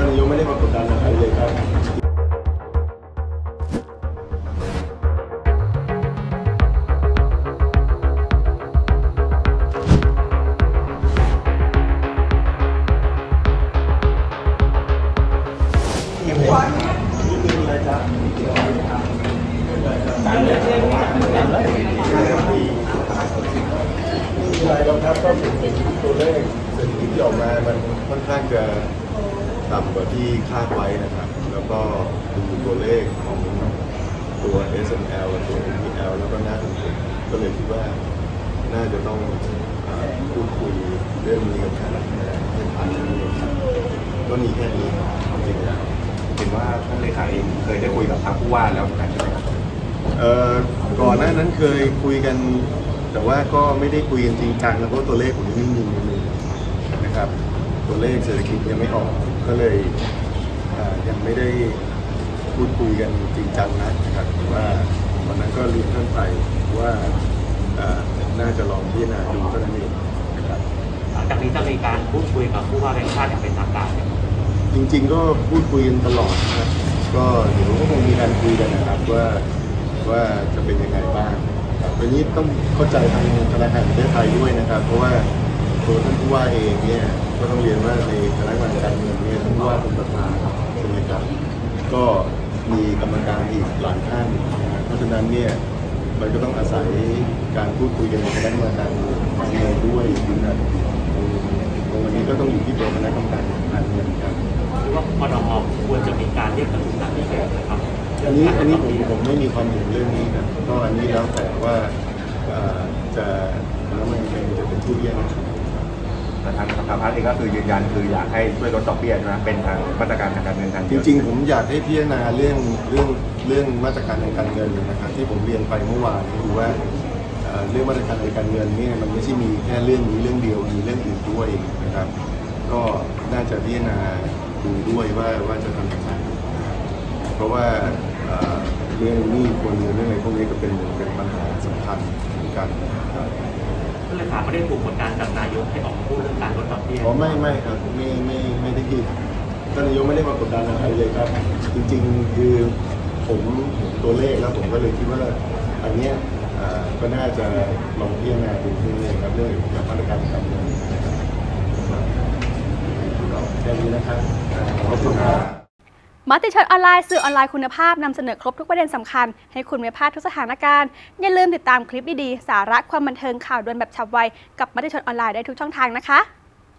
ท่านนายกไม่ได้มากดดันอะไรเลยครับใช่ครับก็เป็นตัวเลขเศรษฐกิจที่ออกมา มันค่อนข้างจะ ต่ำกว่าที่คาดไว้นะครับ แล้วก็ดูตัวเลขของตัว SML กับตัว NPL แล้วก็หน้าลงทุนก็เลยคิดว่าน่าจะต้องเอ่อพูดคุยเรื่องนี้กันครับให้ผ่านเรื่องนี้ครับก็มีแค่นี้ครับจริงๆแล้วเห็นว่าท่านเลขาเองเคยได้คุยกับทางผู้ว่าแล้วเหมือนกันใช่ไหมครับเอ่อก่อนหน้านั้นเคยคุยกัน แต่ว่าก็ไม่ได้คุยกันจริงจังนะเพราะตัวเลขผมยังนิ่งๆอยู่เลยนะครับ ตัวเลขเศรษฐกิจยังไม่ออก ก็เลยเอ่อยังไม่ได้พูดคุยกันจริงจังนะนะครับแต่ว่าวันนั้นก็เรียนท่านไปว่าเอ่อน่าจะลองพิจารณาดูเท่านั้นเองนะครับหลังจากนี้จะมีการพูดคุยกับผู้ว่าแบงค์ชาติอย่างเป็นทางการไหมครับจริงๆก็พูดคุยกันตลอดนะครับก็เดี๋ยวก็คงมีการคุยกันนะครับว่าว่าจะเป็นยังไงบ้างครับวันนี้ต้องเข้าใจทางธนาคารแห่งประเทศไทยด้วยนะครับ เพราะว่า ตัวท่านผู้ว่าเองเนี่ยก็ต้องเรียนว่าในคณะกรรมการการเงินเนี่ยท่านผู้ว่าเป็นประธานใช่ไหมครับก็มีกรรมการอีกหลายท่านนะครับเพราะฉะนั้นเนี่ยมันก็ต้องอาศัยการพูดคุยกันในคณะกรรมการการเงินด้วยนะครับตรงตรงนี้ก็ต้องอยู่ที่ตัวคณะกรรมการการเงินครับหรือว่าพดอควรจะมีการเรียกประชุมนัดพิเศษนะครับอันนี้อันนี้ผมผมไม่มีความเห็นเรื่องนี้นะก็อันนี้แล้วแต่ว่าเอ่อจะแล้วมันเป็นจะเป็นผู้เรียกนะครับ แต่ทางสภาพัฒน์เองก็คือยืนยันคืออยากให้ช่วยลดดอกเบี้ยใช่ไหมเป็นทางมาตรการทางการเงินทางจเดียวริงๆ ผมอยากให้พิจารณาเรื่องเรื่องเรื่องมาตรการทางการเงินนะครับที่ผมเรียนไปเมื่อวานคือว่าเอ่อเรื่องมาตรการทางการเงินเนี่ยมันไม่ใช่มีแค่เรื่องนี้เรื่องเดียวมีเรื่องอื่นด้วยนะครับ ก็น่าจะพิจารณาดูด้วยว่าว่าจะทำย่างไรเพราะว่าเอ่อเรื่องหนี้ควรเงินเรื่องอะไรพวกนี้ก็เป็นเป็นปัญหาสำคัญเหมือนกันครับ ท่านเลขามไม่ได้ถูกกดดันจากนายกให้ออกมาพูดเรื่องการลดดอกเบี้ยอ๋อไม่ไม่ครับไม่ไม่ไม่ได้คิดท่านนายกไม่ได้มากดดันอะไรเลยครับ จริง ๆ คือผมเห็นตัวเลขแล้วผมก็เลยคิดว่าอันเนี้ยก็น่าจะลองพิจารณาดูขึ้นเลยครับเรื่องกี่ยวกับมาตรการการเงินนะครับแค่นี้นะครับอ่าขอบคุณครับ มติชนออนไลน์สื่อออนไลน์คุณภาพนำเสนอครบทุกประเด็นสำคัญ ให้คุณไม่พลาดทุกสถานการณ์ อย่าลืมติดตามคลิปดีๆ สาระความบันเทิงข่าวด่วนแบบฉับไว กับมติชนออนไลน์ได้ทุกช่องทางนะคะ